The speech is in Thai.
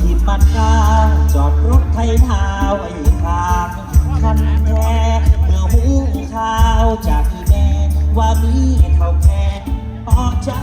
ที่ปัดกลาจอดรถไทยทาวไอ้ทางคันแท้เมื่อหูข้าวจากอีแม่ว่ามีเท่าแค่ออกเจ้า